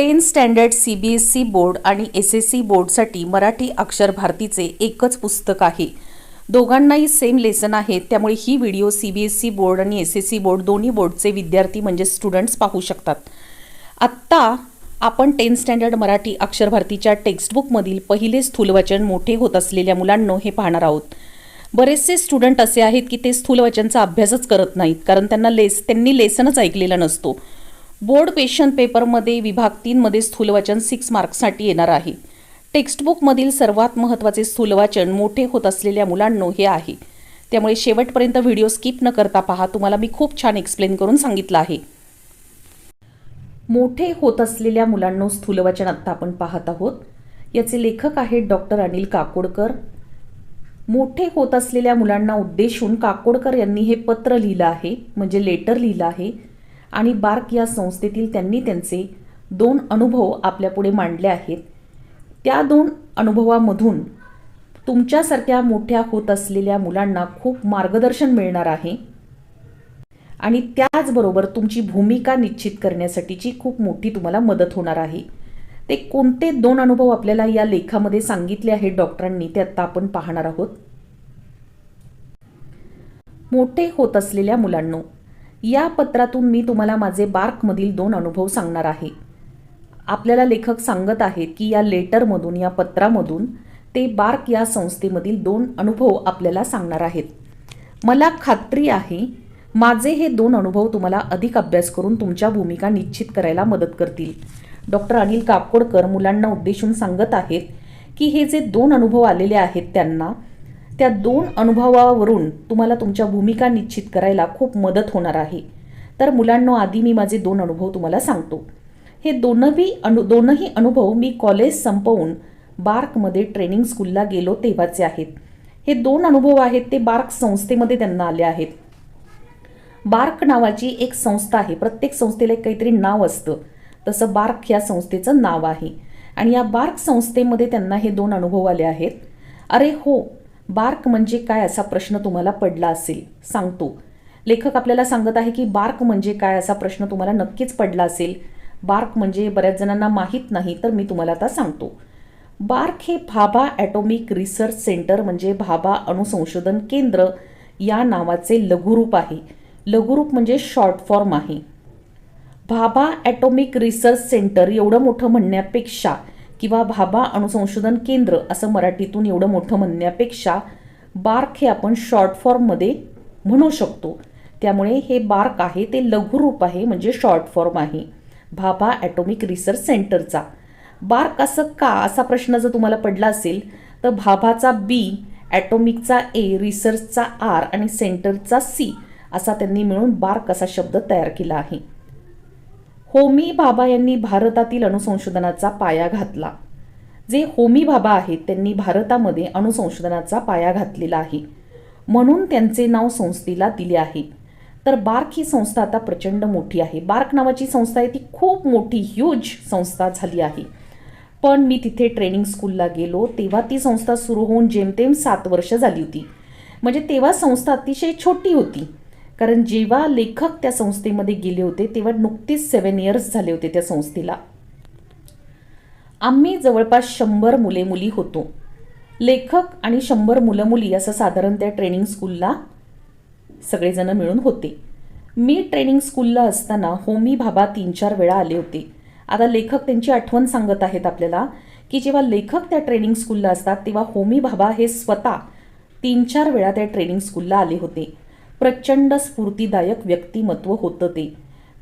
Ten standard C B S C board आणि S S C बोर्डसाठी मराठी अक्षर भारतीचे एकच पुस्तक आहे. दोघांनाही सेम लेसन आहे. त्यामुळे ही video C B S C board आणि एस एस सी बोर्ड दोन्ही बोर्डचे विद्यार्थी म्हणजे स्टुडंट्स पाहू शकतात. आत्ता आपण टेन स्टँडर्ड मराठी अक्षर भारतीच्या टेक्स्टबुकमधील पहिले स्थूलवचन मोठे होत असलेल्या मुलांनो हे पाहणार आहोत. बरेचसे स्टुडंट असे आहेत की ते स्थूलवचनचा अभ्यासच करत नाहीत कारण त्यांना लेस त्यांनी लेसनच ऐकलेला नसतो. बोर्ड क्वेश्चन पेपरमध्ये विभाग तीनमध्ये स्थूलवाचन सिक्स मार्क्ससाठी येणार आहे. टेक्स्टबुकमधील सर्वात महत्त्वाचे स्थूलवाचन मोठे होत असलेल्या मुलांनो हे आहे. त्यामुळे शेवटपर्यंत व्हिडिओ स्किप न करता पहा तुम्हाला मी खूप छान एक्सप्लेन करून सांगितलं आहे. मोठे होत असलेल्या मुलांनो स्थूलवाचन आत्ता आपण पाहत आहोत. याचे लेखक आहेत डॉक्टर अनिल काकोडकर. मोठे होत असलेल्या मुलांना उद्देशून काकोडकर यांनी हे पत्र लिहिलं आहे म्हणजे लेटर लिहिलं आहे. आणि बार्क या संस्थेतील त्यांनी त्यांचे दोन अनुभव आपल्यापुढे मांडले आहेत. त्या दोन अनुभवामधून तुमच्यासारख्या मोठ्या होत असलेल्या मुलांना खूप मार्गदर्शन मिळणार आहे. आणि त्याचबरोबर तुमची भूमिका निश्चित करण्यासाठीची खूप मोठी तुम्हाला मदत होणार आहे. ते कोणते दोन अनुभव आपल्याला या लेखामध्ये सांगितले आहेत डॉक्टरांनी ते आत्ता आपण पाहणार आहोत. मोठे होत असलेल्या मुलांनो या पत्रातून मी तुम्हाला माझे बार्कमधील दोन अनुभव सांगणार आहे. आपल्याला लेखक सांगत आहेत की या लेटरमधून या पत्रामधून ते बार्क या संस्थेमधील दोन अनुभव आपल्याला सांगणार आहेत. मला खात्री आहे माझे हे दोन अनुभव तुम्हाला अधिक अभ्यास करून तुमच्या भूमिका निश्चित करायला मदत करतील. डॉक्टर अनिल काकोडकर मुलांना उद्देशून सांगत आहेत की हे जे दोन अनुभव आलेले आहेत त्यांना त्या दोन अनुभवावरून तुम्हाला तुमच्या भूमिका निश्चित करायला खूप मदत होणार आहे. तर मुलांनो आधी मी माझे दोन अनुभव तुम्हाला सांगतो. हे दोनही अनु दोनही अनुभव मी कॉलेज संपवून बार्कमध्ये ट्रेनिंग स्कूलला गेलो तेव्हाचे आहेत. हे दोन अनुभव आहेत ते बार्क संस्थेमध्ये त्यांना आले आहेत. बार्क नावाची एक संस्था आहे. प्रत्येक संस्थेला एक काहीतरी नाव असतं. तसं बार्क या संस्थेचं नाव आहे. आणि या बार्क संस्थेमध्ये त्यांना हे दोन अनुभव आले आहेत. अरे हो बार्क म्हणजे काय असा प्रश्न तुम्हाला पडला असेल? सांगतो. लेखक आपल्याला सांगत आहे की बार्क म्हणजे काय असा प्रश्न तुम्हाला नक्कीच पडला असेल. बार्क म्हणजे बऱ्याच जणांना माहीत नाही तर मी तुम्हाला आता सांगतो. बार्क हे भाभा ॲटॉमिक रिसर्च सेंटर म्हणजे भाभा अणुसंशोधन केंद्र या नावाचे लघुरूप आहे. लघुरूप म्हणजे शॉर्ट फॉर्म आहे. भाभा ॲटॉमिक रिसर्च सेंटर एवढं मोठं म्हणण्यापेक्षा किंवा भाभा अणुसंशोधन केंद्र असं मराठीतून एवढं मोठं म्हणण्यापेक्षा बार्क हे आपण शॉर्ट फॉर्ममध्ये म्हणू शकतो. त्यामुळे हे बार्क आहे ते लघुरूप आहे म्हणजे शॉर्ट फॉर्म आहे. भाभा ॲटॉमिक रिसर्च सेंटरचा बार्क असं का असा प्रश्न जर तुम्हाला पडला असेल तर भाभाचा बी ॲटॉमिकचा ए रिसर्चचा आर आणि सेंटरचा सी असा त्यांनी मिळून बार्क असा शब्द तयार केला आहे. होमी भाभा यांनी भारतातील अणुसंशोधनाचा पाया घातला. जे होमी भाभा आहेत त्यांनी भारतामध्ये अणुसंशोधनाचा पाया घातलेला आहे. म्हणून त्यांचे नाव संस्थेला दिले आहे. तर बार्क ही संस्था आता प्रचंड मोठी आहे. बार्क नावाची संस्था आहे. ती खूप मोठी ह्यूज संस्था झाली आहे. पण मी तिथे ट्रेनिंग स्कूलला गेलो तेव्हा ती संस्था सुरू होऊन जेमतेम सात वर्ष झाली होती. म्हणजे तेव्हा संस्था अतिशय छोटी होती. कारण जेव्हा लेखक त्या संस्थेमध्ये गेले होते तेव्हा नुकतीच सेवन इयर्स झाले होते त्या संस्थेला. आम्ही जवळपास शंभर मुले मुली होतो. लेखक आणि शंभर मुलं मुली असं साधारण त्या ट्रेनिंग स्कूलला सगळेजणं मिळून होते. मी ट्रेनिंग स्कूलला असताना होमी भाबा तीन चार वेळा आले होते. आता लेखक त्यांची आठवण सांगत आहेत आपल्याला की जेव्हा लेखक त्या ट्रेनिंग स्कूलला असतात तेव्हा होमी भाबा हे स्वतः तीन चार वेळा त्या ट्रेनिंग स्कूलला आले होते. प्रचंड स्फूर्तीदायक व्यक्तिमत्व होतं ते.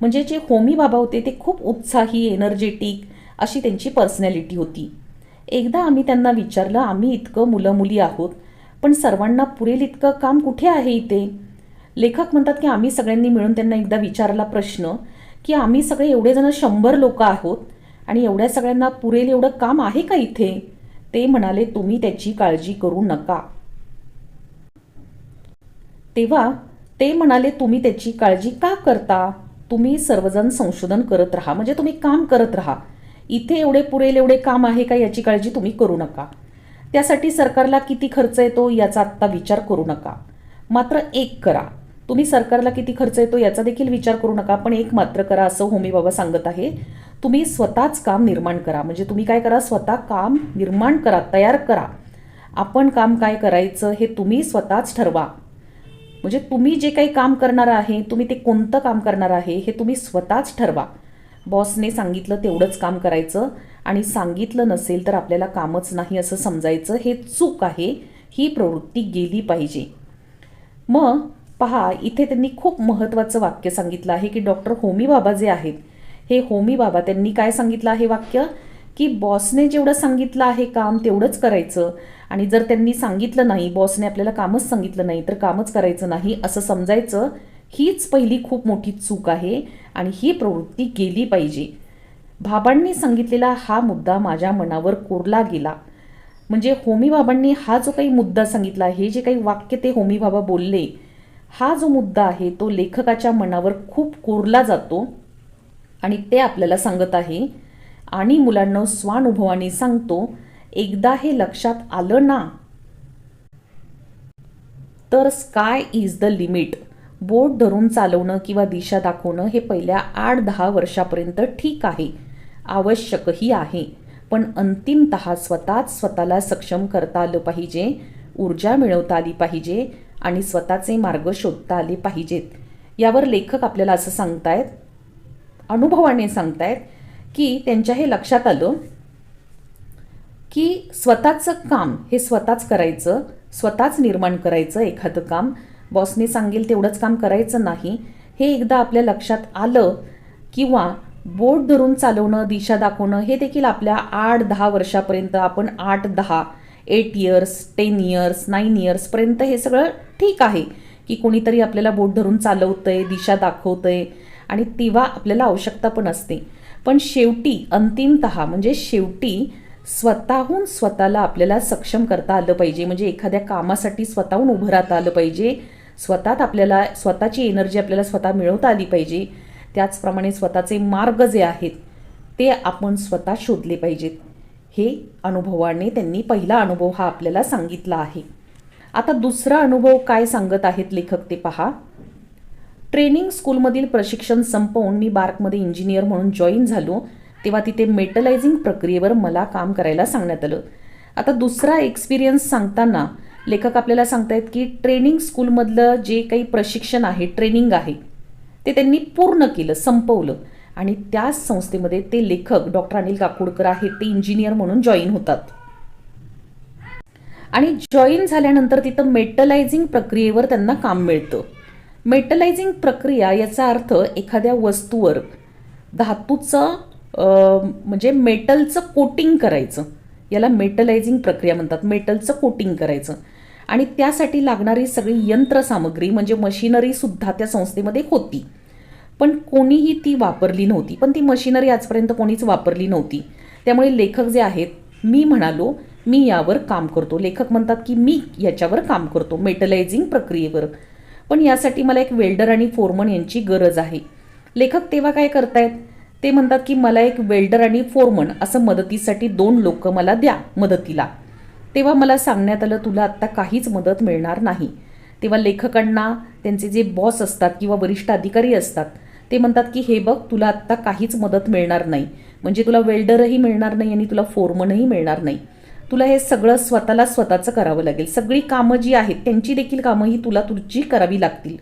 म्हणजे जे होमी बाबा होते ते खूप उत्साही एनर्जेटिक अशी त्यांची पर्सनॅलिटी होती. एकदा आम्ही त्यांना विचारलं आम्ही इतकं मुलं मुली आहोत पण सर्वांना पुरेल इतकं काम कुठे आहे इथे? लेखक म्हणतात की आम्ही सगळ्यांनी मिळून त्यांना एकदा विचारला प्रश्न की आम्ही सगळे एवढे जण शंभर लोक आहोत आणि एवढ्या सगळ्यांना पुरेल एवढं काम आहे का इथे? ते म्हणाले तुम्ही त्याची काळजी करू नका. तेव्हा ते म्हणाले तुम्ही त्याची काळजी का करता? तुम्ही सर्वजण संशोधन करत राहा. म्हणजे तुम्ही काम करत राहा. इथे एवढे पुरेल एवढे काम आहे का याची काळजी तुम्ही करू नका. त्यासाठी सरकारला किती खर्च येतो याचा आत्ता विचार करू नका. मात्र एक करा. तुम्ही सरकारला किती खर्च येतो याचा देखील विचार करू नका. पण एक मात्र करा असं होमी बाबा सांगत आहे. तुम्ही स्वतःच काम निर्माण करा. म्हणजे तुम्ही काय करा? स्वतः काम निर्माण करा तयार करा. आपण काम काय करायचं हे तुम्ही स्वतःच ठरवा. म्हणजे तुम्ही जे काही काम करणार आहे तुम्ही ते कोणतं काम करणार आहे हे तुम्ही स्वतःच ठरवा. बॉसने सांगितलं तेवढंच काम करायचं आणि सांगितलं नसेल तर आपल्याला कामच नाही असं समजायचं हे चूक आहे ही प्रवृत्ती गेली पाहिजे. मग पहा इथे त्यांनी खूप महत्त्वाचं वाक्य सांगितलं आहे की डॉक्टर होमी बाबा जे आहेत हे होमी बाबा त्यांनी काय सांगितलं आहे वाक्य? की बॉसने जेवढं सांगितलं आहे काम तेवढंच करायचं. आणि जर त्यांनी सांगितलं नाही बॉसने आपल्याला कामच सांगितलं नाही तर कामच करायचं नाही असं समजायचं हीच पहिली खूप मोठी चूक आहे आणि ही प्रवृत्ती गेली पाहिजे. बाबांनी सांगितलेला हा मुद्दा माझ्या मनावर कोरला गेला. म्हणजे होमी बाबांनी हा जो काही मुद्दा सांगितला हे जे काही वाक्य ते होमी बाबा बोलले हा जो मुद्दा आहे तो लेखकाच्या मनावर खूप कोरला जातो आणि ते आपल्याला सांगत आहे आणि मुलांना स्वानुभवाने सांगतो एकदा हे लक्षात आलं ना तर स्काय इज द लिमिट बोट धरून चालवणं किंवा दिशा दाखवणं हे पहिल्या आठ दहा वर्षापर्यंत ठीक आहे आवश्यकही आहे. पण अंतिमत स्वतःच स्वतःला सक्षम करता आलं पाहिजे ऊर्जा मिळवता आली पाहिजे आणि स्वतःचे मार्ग शोधता आले पाहिजेत. यावर लेखक आपल्याला असं सांगतायत अनुभवाने सांगतायत की त्यांच्या हे लक्षात आलं की स्वतःचं काम हे स्वतःच करायचं स्वतःच निर्माण करायचं एखादं काम. बॉसने सांगेल तेवढंच काम करायचं नाही. हे एकदा आपल्या लक्षात आलं किंवा बोट धरून चालवणं दिशा दाखवणं हे देखील आपल्या आठ दहा वर्षापर्यंत आपण आठ दहा eight years ten years nine इयर्सपर्यंत हे सगळं ठीक आहे की कोणीतरी आपल्याला बोट धरून चालवतंय दिशा दाखवतंय आणि तेव्हा आपल्याला आवश्यकता पण असते. पण शेवटी अंतिमत म्हणजे शेवटी स्वतःहून स्वतःला आपल्याला सक्षम करता आलं पाहिजे. म्हणजे एखाद्या कामासाठी स्वतःहून उभं राहता आलं पाहिजे. स्वतःत आपल्याला स्वतःची एनर्जी आपल्याला स्वतः मिळवता आली पाहिजे. त्याचप्रमाणे स्वतःचे मार्ग जे आहेत ते आपण स्वतः शोधले पाहिजेत. हे अनुभवाने त्यांनी पहिला अनुभव हा आपल्याला सांगितला आहे. आता दुसरा अनुभव काय सांगत आहेत लेखक ते पहा. ट्रेनिंग स्कूलमधील प्रशिक्षण संपवून मी बार्कमध्ये इंजिनियर म्हणून जॉईन झालो तेव्हा तिथे मेटलायझिंग प्रक्रियेवर मला काम करायला सांगण्यात आलं. आता दुसरा एक्सपिरियन्स सांगताना लेखक आपल्याला सांगतायत की ट्रेनिंग स्कूलमधलं जे काही प्रशिक्षण आहे ट्रेनिंग आहे ते त्यांनी पूर्ण केलं संपवलं. आणि त्याच संस्थेमध्ये ते लेखक डॉक्टर अनिल काकोडकर आहेत ते इंजिनियर म्हणून जॉईन होतात. आणि जॉईन झाल्यानंतर तिथं मेटलायझिंग प्रक्रियेवर त्यांना काम मिळतं. मेटलायझिंग प्रक्रिया याचा अर्थ एखाद्या वस्तूवर धातूचं म्हणजे मेटलचं कोटिंग करायचं. याला मेटलायझिंग प्रक्रिया म्हणतात. मेटलचं कोटिंग करायचं. आणि त्यासाठी लागणारी सगळी यंत्रसामग्री म्हणजे मशिनरीसुद्धा त्या संस्थेमध्ये होती. पण कोणीही ती वापरली नव्हती. पण ती मशिनरी आजपर्यंत कोणीच वापरली नव्हती. त्यामुळे लेखक जे आहेत मी म्हणालो मी यावर काम करतो. लेखक म्हणतात की मी याच्यावर काम करतो. मेटलायझिंग प्रक्रियेवर. पण यासाठी मला एक वेल्डर आणि फोरमन यांची गरज आहे. लेखक तेव्हा काय करतायत? ते म्हणतात की मला एक वेल्डर आणि फोरमन असं मदतीसाठी दोन लोक मला द्या मदतीला. तेव्हा मला सांगण्यात आलं तुला आत्ता काहीच मदत मिळणार नाही. तेव्हा लेखकांना त्यांचे जे बॉस असतात किंवा वरिष्ठ अधिकारी असतात ते म्हणतात की हे बघ तुला आत्ता काहीच मदत मिळणार नाही. म्हणजे तुला वेल्डरही मिळणार नाही आणि तुला फोरमनही मिळणार नाही. तुला हे सगळं स्वतःला स्वतःचं करावं लागेल. सगळी कामं जी आहेत त्यांची देखील कामं ही तुला तुझी करावी लागतील.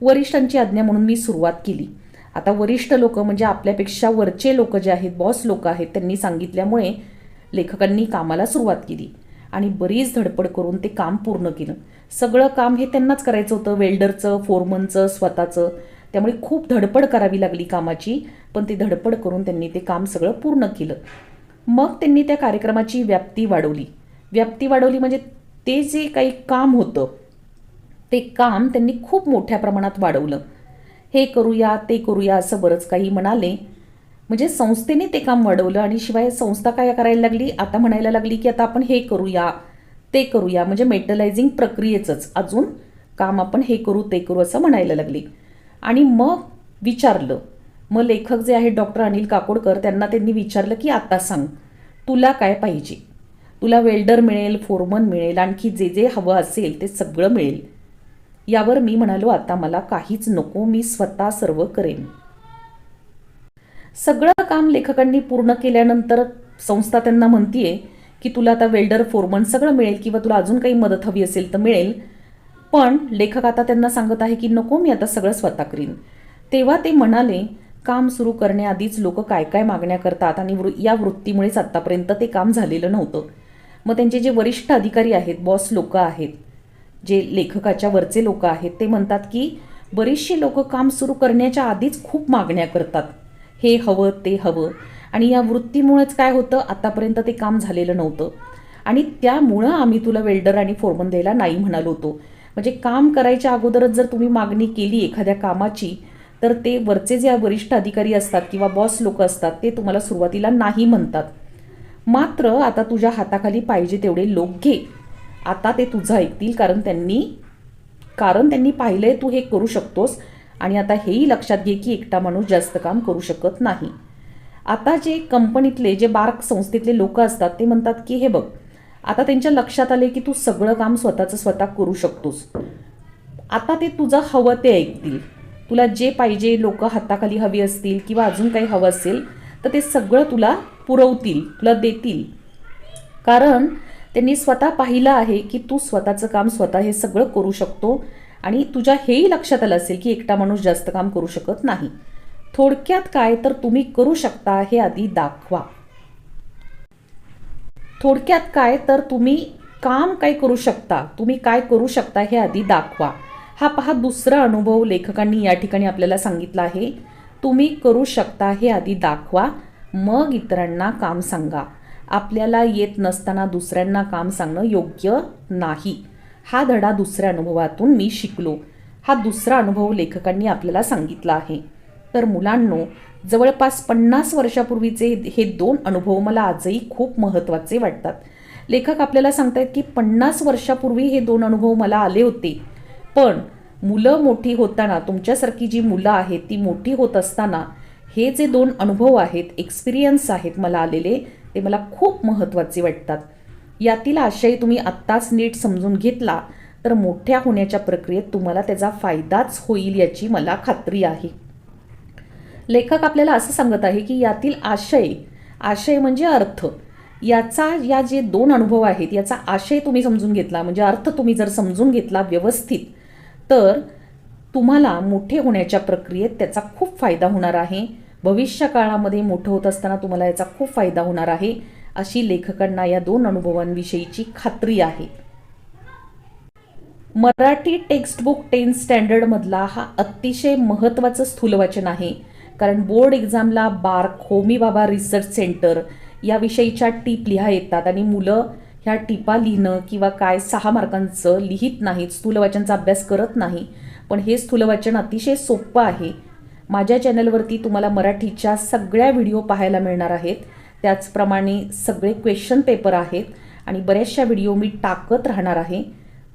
वरिष्ठांची आज्ञा म्हणून मी सुरुवात केली. आता वरिष्ठ लोक म्हणजे आपल्यापेक्षा वरचे लोक जे आहेत बॉस लोक आहेत त्यांनी सांगितल्यामुळे लेखकांनी कामाला सुरुवात केली आणि बरीच धडपड करून ते काम पूर्ण केलं. सगळं काम हे त्यांनाच करायचं होतं वेल्डरचं फोरमनचं स्वतःचं. त्यामुळे खूप धडपड करावी लागली कामाची पण ती धडपड करून त्यांनी ते काम सगळं पूर्ण केलं. मग त्यांनी त्या कार्यक्रमाची व्याप्ती वाढवली. व्याप्ती वाढवली म्हणजे ते जे काही काम होतं ते काम त्यांनी खूप मोठ्या प्रमाणात वाढवलं. हे करूया ते करूया असं बरंच काही म्हणाले. म्हणजे संस्थेने ते काम वाढवलं आणि शिवाय संस्था काय करायला लागली? आता म्हणायला लागली की आता आपण हे करूया ते करूया. म्हणजे मेटलायझिंग प्रक्रियेचंच. अजून काम आपण हे करू ते करू असं म्हणायला लागली. आणि मग विचारलं मग लेखक जे आहेत डॉक्टर अनिल काकोडकर त्यांना त्यांनी विचारलं की आता सांग तुला काय पाहिजे? तुला वेल्डर मिळेल फोरमन मिळेल आणखी जे जे हवं असेल ते सगळं मिळेल. यावर मी म्हणालो आता मला काहीच नको मी स्वतः सर्व करेन. सगळं काम लेखकांनी पूर्ण केल्यानंतर संस्था त्यांना म्हणतीये की तुला आता वेल्डर फोरमन सगळं मिळेल किंवा तुला अजून काही मदत हवी असेल तर मिळेल. पण लेखक आता त्यांना सांगत आहे की नको मी आता सगळं स्वतः करीन. तेव्हा ते म्हणाले काम सुरू करण्याआधीच लोक काय काय मागण्या करतात आणि वृ या वृत्तीमुळेच आत्तापर्यंत ते काम झालेलं नव्हतं. मग त्यांचे जे वरिष्ठ अधिकारी आहेत बॉस लोक आहेत जे लेखकाच्या वरचे लोक आहेत ते म्हणतात की बरीचशी लोक काम सुरू करण्याच्या आधीच खूप मागण्या करतात. हे हवं ते हवं. आणि या वृत्तीमुळेच काय होतं आत्तापर्यंत ते काम झालेलं नव्हतं. आणि त्यामुळं आम्ही तुला वेल्डर आणि फोरमन द्यायला नाही म्हणालो होतो. म्हणजे काम करायच्या अगोदरच जर तुम्ही मागणी केली एखाद्या कामाची तर ते वरचे जे वरिष्ठ अधिकारी असतात किंवा बॉस लोक असतात ते तुम्हाला सुरुवातीला नाही म्हणतात. मात्र आता तुझ्या हाताखाली पाहिजे तेवढे लोक घे. आता ते तुझं ऐकतील कारण त्यांनी कारण त्यांनी पाहिलं आहे तू हे करू शकतोस आणि आता हेही लक्षात घे की एकटा माणूस जास्त काम करू शकत नाही. आता जे कंपनीतले जे बार्क संस्थेतले लोक असतात ते म्हणतात की हे बघ आता त्यांच्या लक्षात आले की तू सगळं काम स्वतःचं स्वतः करू शकतोस. आता ते तुझं हवं ते ऐकतील. तुला जे पाहिजे लोक हाताखाली हवी असतील किंवा अजून काही हवं असेल तर ते सगळं तुला पुरवतील तुला देतील. कारण त्यांनी स्वतः पाहिलं आहे की तू स्वतःचं काम स्वतः हे सगळं करू शकतो आणि तुझ्या हेही लक्षात आलं असेल की एकटा माणूस जास्त काम करू शकत नाही. थोडक्यात काय तर तुम्ही करू शकता हे आधी दाखवा. थोडक्यात काय तर तुम्ही काम काय करू शकता तुम्ही काय करू शकता हे आधी दाखवा. हा पहा दुसरा अनुभव लेखकांनी या ठिकाणी आपल्याला सांगितला आहे. तुम्ही करू शकता हे आधी दाखवा. मग इतरांना काम सांगा. आपल्याला येत नसताना दुसऱ्यांना काम सांगणं योग्य नाही. हा धडा दुसऱ्या अनुभवातून मी शिकलो. हा दुसरा अनुभव लेखकांनी आपल्याला सांगितला आहे. तर मुलांनो जवळपास पन्नास वर्षापूर्वीचे हे दोन अनुभव मला आजही खूप महत्त्वाचे वाटतात. लेखक आपल्याला सांगतायत की पन्नास वर्षापूर्वी हे दोन अनुभव मला आले होते. पण मुलं मोठी होताना तुमच्यासारखी जी मुलं आहेत ती मोठी होत असताना हे जे दोन अनुभव आहेत एक्सपिरियन्स आहेत मला आलेले ते मला खूप महत्त्वाचे वाटतात. यातील आशय तुम्ही आत्ताच नीट समजून घेतला तर मोठ्या होण्याच्या प्रक्रियेत तुम्हाला त्याचा फायदाच होईल याची मला खात्री आहे. लेखक आपल्याला असं सांगत आहे की यातील आशय आशय म्हणजे अर्थ. याचा या जे दोन अनुभव आहेत याचा आशय तुम्ही समजून घेतला म्हणजे अर्थ तुम्ही जर समजून घेतला व्यवस्थित तर तुम्हाला मोठे होण्याच्या प्रक्रियेत त्याचा खूप फायदा होणार आहे. भविष्य काळामध्ये मोठं होत असताना तुम्हाला याचा खूप फायदा होणार आहे अशी लेखकांना या दोन अनुभवांविषयीची खात्री आहे. मराठी टेक्स्टबुक टेन स्टँडर्डमधला हा अतिशय महत्त्वाचं स्थूलवाचन आहे. कारण बोर्ड एक्झामला बार्क होमी बाबा रिसर्च सेंटर याविषयीच्या टीप लिहा येतात आणि मुलं ह्या टिपा लिहिणं किंवा काय सहा मार्कांचं लिहित नाहीत स्थूलवाचनचा अभ्यास करत नाही. पण हे स्थूलवाचन अतिशय सोपं आहे. माझ्या चॅनलवरती तुम्हाला मराठीच्या सगळ्या व्हिडिओ पाहायला मिळणार आहेत. त्याचप्रमाणे सगळे क्वेश्चन पेपर आहेत आणि बऱ्याचशा व्हिडिओ मी टाकत राहणार आहे.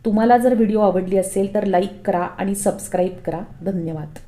तुम्हाला जर व्हिडिओ आवडली असेल तर लाईक करा आणि सबस्क्राईब करा. धन्यवाद.